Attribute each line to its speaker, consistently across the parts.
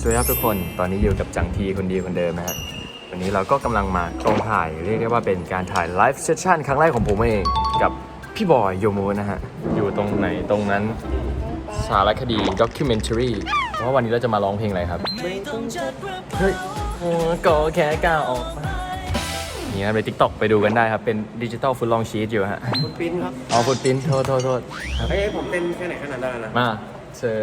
Speaker 1: สวัสดีครับทุกคนตอนนี้อยู่กับจังทีคนดีคนเดิมนะฮะวันนี้เราก็กำลังมากองถ่ายเรียกได้ว่าเป็นการถ่ายไลฟ์เซสชั่นครั้งแรกของผมเอง กับพี่บอยโยโมนะฮะ อยู่ตรงไหนตรงนั้นสารคดีด็อกิเมนทารีเพราะว่าวันนี้เราจะมาร้องเพลงอะไรครับเฮ้ยโอ้ก็แค่ก้าวออกมานี่ครับในทิกตอกไปดูกันได้ครับ เป็นดิจิตอลฟุตลองชีตอยู่ฮะ
Speaker 2: คุณปิ้นครับ
Speaker 1: อ๋อฟุตปิ้นโทษโทษโทษครับ
Speaker 2: เฮ้ยผมเต้นแค่ไหนแค่นั้นได้แล้วนะ
Speaker 1: มาเจอ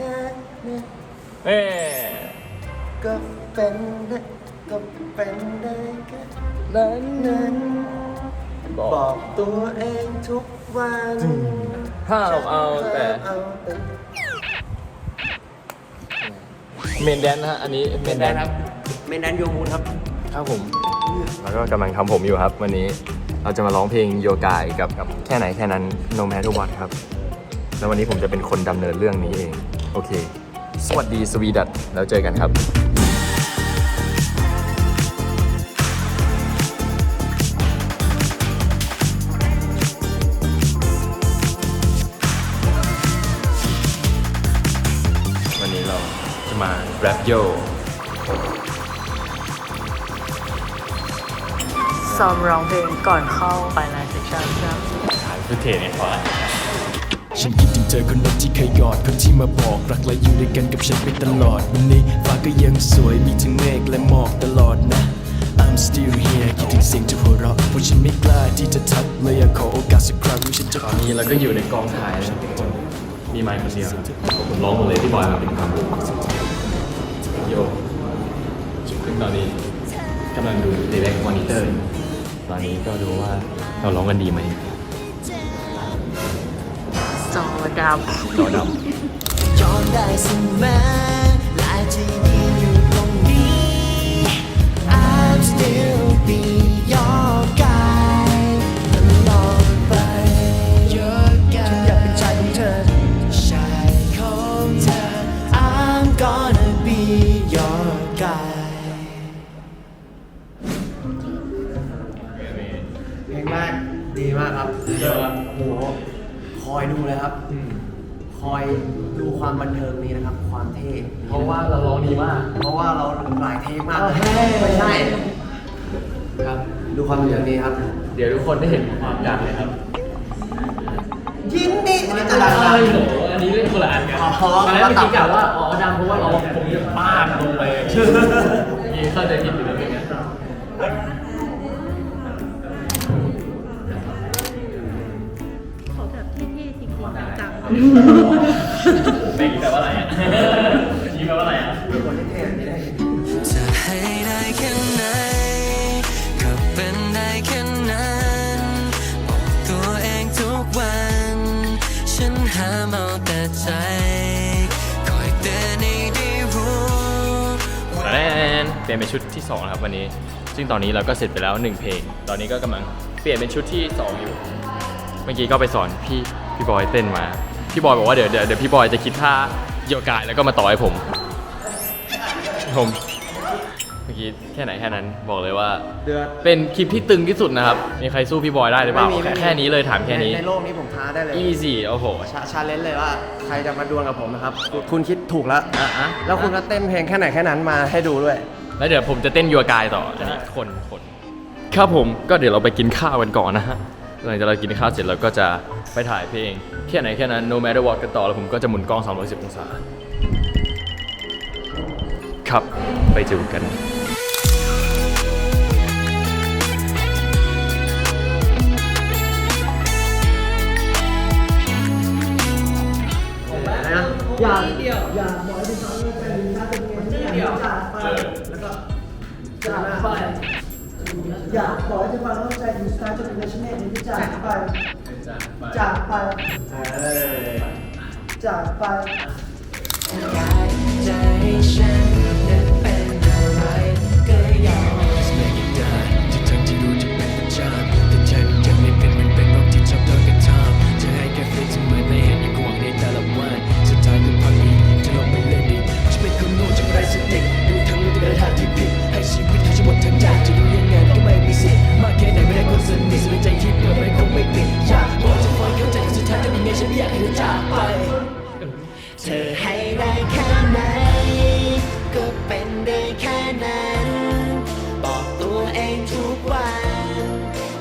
Speaker 1: ฮะเอ้ย
Speaker 2: ก็เป็นได้ก็เป็นได้แค่
Speaker 1: นั้นนั้น
Speaker 2: บอ
Speaker 1: ก
Speaker 2: ตัวเองทุกวัน
Speaker 1: ห้าเอาแต่
Speaker 2: เอาแต่
Speaker 1: เมนแดนนะฮะอันนี้เมนแดนครับ
Speaker 2: เมนแดนโยมูนครับ
Speaker 1: ครับผมแล้วก็กำลังทำผมอยู่ครับ วันนี้เราจะมาร้องเพลงโยกายกับกับแค่ไหนแค่นั้น No Matter What ครับ แล้ววันนี้ผมจะเป็นคนดำเนินเรื่องนี้เอง โอเค สวัสดีสวีดัตแล้วเจอกันครับวันนี้เราจะมาแรปโย
Speaker 3: ซ้อมร้องเพลงก่อนเข้าไปไลฟ์เซสชั่นครับ
Speaker 1: ถ่ายฟุตเทจเนี่ยพอละ
Speaker 4: ฉันคิดถึงเธอคนนั้นที่เคยกอดคนที่มาบอกรักและอยู่ด้วยกันกับฉันไปตลอด วันนี้ฟ้าก็ยังสวยมีทั้งเมฆและหมอกตลอดนะ I'm still here คิดถึงเสียงเธอหัวเราะเพราะฉันไม่กล้าที่จะทักเลยอยากขอโอกาสสักครั้งฉันจะ
Speaker 1: ตอนนี้เราก็อยู่ในกองถ่ายแล้วทุกคนมีไมค์คนเดียวผมร้องหมดเลยที่บอยมาเป็นความรู้โยซึ่งตอนนี้กำลังดู direct monitor อยู่ตอนนี้ก็ดูว่าเราร้องกันดีไหม
Speaker 3: จอด
Speaker 1: จอด
Speaker 5: ยอมได้เสมอและจะยืนอยู่ตรงนี้ I'm still be your guy ตลอดไป Your guy ฉันอยากเป็นชายของเธอ ชายของเธอ I'm gonna be your guy
Speaker 2: เพลงแรกดีมากครับโอ้โห คอยดูเลยครับคอยดูความบันเทิงนี้นะครับ ความเท่ำ
Speaker 1: เพราะว่าเราร้องดีมาก
Speaker 2: เพราะว่าเราหลายเทคมากไม่ใช่
Speaker 1: ครับ
Speaker 2: ดูความบันเทิงนี้ครับ
Speaker 1: เดี๋ยวทุกคนได้เห็นความดังเลยครับ
Speaker 2: ยินดีอันนี้จะดัง
Speaker 1: ใช่โหอันนี้เล่นคนละอันกัน
Speaker 2: อ๋อ
Speaker 1: ตอนแรกเมื่อกี้กะว่า อ๋อดังเพราะว่าเราผมจะป้าดลงไปมีเข้าใจผิดอยู่แล้วเป็นไง ไม่คิดแปลว่าอะไรอะคิดแปลว่าอะไรอะ
Speaker 2: คนที่เท่อันนี้ได้
Speaker 5: จะให้ได้แค่ไหนก็เป็นได้แค่นั้นบอกตัวเองทุกวัน ฉันหาเอาแต่ใจคอยเตือนให้ได้รู้
Speaker 1: แนนเปลี่ยนเป็นชุดที่2นะครับวันนี้ ซึ่งตอนนี้เราก็เสร็จไปแล้ว 1 เพลง ตอนนี้ก็กำลังเปลี่ยนเป็นชุดที่ 2 อยู่ เมื่อกี้ก็ไปสอนพี่พี่บอยเต้นมา พี่บอยบอกว่าเดี๋ยวเดี๋ยวเดี๋ยวพี่บอยจะคิดท่าโยกายแล้วก็มาต่อให้ผม ผมเมื่อกี้แค่ไหนแค่นั้นบอกเลยว่า
Speaker 2: เดือด
Speaker 1: เป็นคลิปที่ตึงที่สุดนะครับ มีใครสู้พี่บอยได้หรือเปล่า
Speaker 2: ไม่มี
Speaker 1: แค่
Speaker 2: ไม่มี
Speaker 1: แค่นี้เลยถามแค่นี้
Speaker 2: ในในโลกนี้ผมท้าได้เลย
Speaker 1: easy โอ้โห
Speaker 2: ชาชาเลนจ์เลยว่าใครจะมาดวลกับผมนะครับคุณคิดถูกแล้ว
Speaker 1: อะอะ
Speaker 2: แล้วคุณก็เต้นเพลงแค่ไหนแค่นั้นมาให้ดูด้วย
Speaker 1: แล้วเดี๋ยวผมจะเต้นยัวกายต่ออันนี้คนคนครับผมก็เดี๋ยวเราไปกินข้าวกันก่อนนะฮะ หลังจากเรากินข้าวเสร็จเราก็จะไปถ่ายเพลงแค่ไหนแค่นั้น no matter what กันต่อแล้วผมก็จะหมุนกล้อง 310 องศา ครับไปดูกัน
Speaker 6: อยากบอกให้ทุกคนเข้า ใจถึงสไตล์จะเป็นเลชเนตที่จากไป จากไปจากไป
Speaker 5: ใจฉันนั้น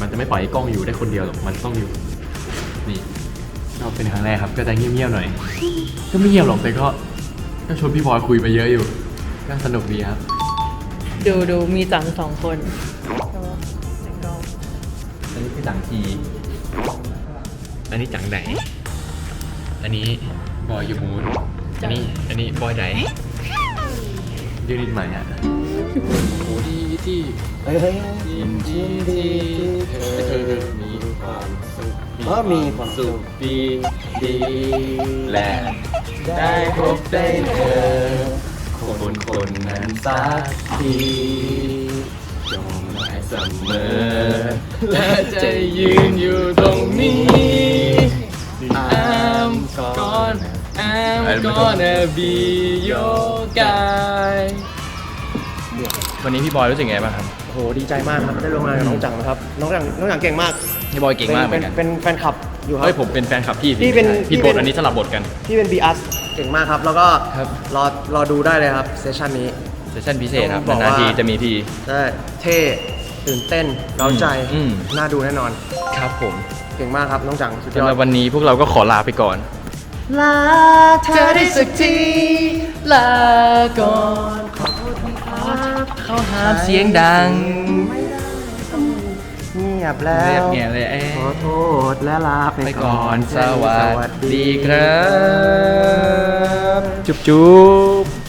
Speaker 1: มันจะไม่ปล่อยให้กล้องอยู่ได้คนเดียวหรอกมันต้องอยู่นี่ก็เป็นครั้งแรกครับก็จะเงียบๆหน่อย ก็ไม่เงียบหรอกแต่ก็ ก็ชวนพี่บอยคุยไปเยอะอยู่ก็สนุกดีครับ
Speaker 3: ดูดูมีจังสองคนในกล้อง
Speaker 1: อันนี้คือจังทีอันนี้จังไหน อันนี้บอยยูมูนอันนี้อันนี้บอยไหน ยูนิตใหม่อะโอ้ดีที่
Speaker 2: เฮ้ยเฮ้ย
Speaker 1: ยินดีที่เธอมีความสุข
Speaker 2: ก็มีความสุข
Speaker 1: ดีดีและได้พบได้เจอคนคนนั้นสักทียอมได้เสมอ และจะยืนอยู่ตรงนี้ I'm gonna I'm gonna be your guy วันนี้พี่บอยรู้สึกไงบ้างครับ
Speaker 2: โอ้โหดีใจมากครับได้ร่วมงานกับน้องจังนะครับน้องจังน้องจังเก่งมาก
Speaker 1: พี่บอยเก่งมากเหมือนกัน
Speaker 2: เป็นเป็นแฟนคลับอยู่ครับ
Speaker 1: เฮ้ยผมเป็นแฟนคลับพี่
Speaker 2: พี่เป็น
Speaker 1: พี่
Speaker 2: พี่
Speaker 1: บ
Speaker 2: เป็
Speaker 1: ท
Speaker 2: น
Speaker 1: อันนี้สลับบทกัน
Speaker 2: ที่เป็น b ีอัสเก่งมากครับ แล้วก็
Speaker 1: ครับ
Speaker 2: รอรอดูได้เลยครับเซสชันนี้
Speaker 1: เซสชั่นพิเศษครับ
Speaker 2: ต้องบอก
Speaker 1: นานๆที
Speaker 2: ว่า
Speaker 1: จะมีที
Speaker 2: ใช่เท่ตื่นเต้นเร้าใจ
Speaker 1: อืม
Speaker 2: น่าดูแน่นอน
Speaker 1: ครับผม
Speaker 2: เก่งมากครับน้องจังสุดย
Speaker 1: สำ
Speaker 2: อ
Speaker 1: หรั
Speaker 2: ด
Speaker 1: บวันนี้พวกเราก็ขอลาไปก่อน
Speaker 2: ลาเธอได้สักที
Speaker 1: ลาก่อนเขาหามเสียงดัง
Speaker 2: เงียบแล้
Speaker 1: เรียบ
Speaker 2: ว
Speaker 1: เงียบเลยเอ้
Speaker 2: ขอโทษและลาไป
Speaker 1: ไป
Speaker 2: ก่
Speaker 1: ก่
Speaker 2: อ
Speaker 1: อนนสวัสดีครับ จุ๊บจุ๊บ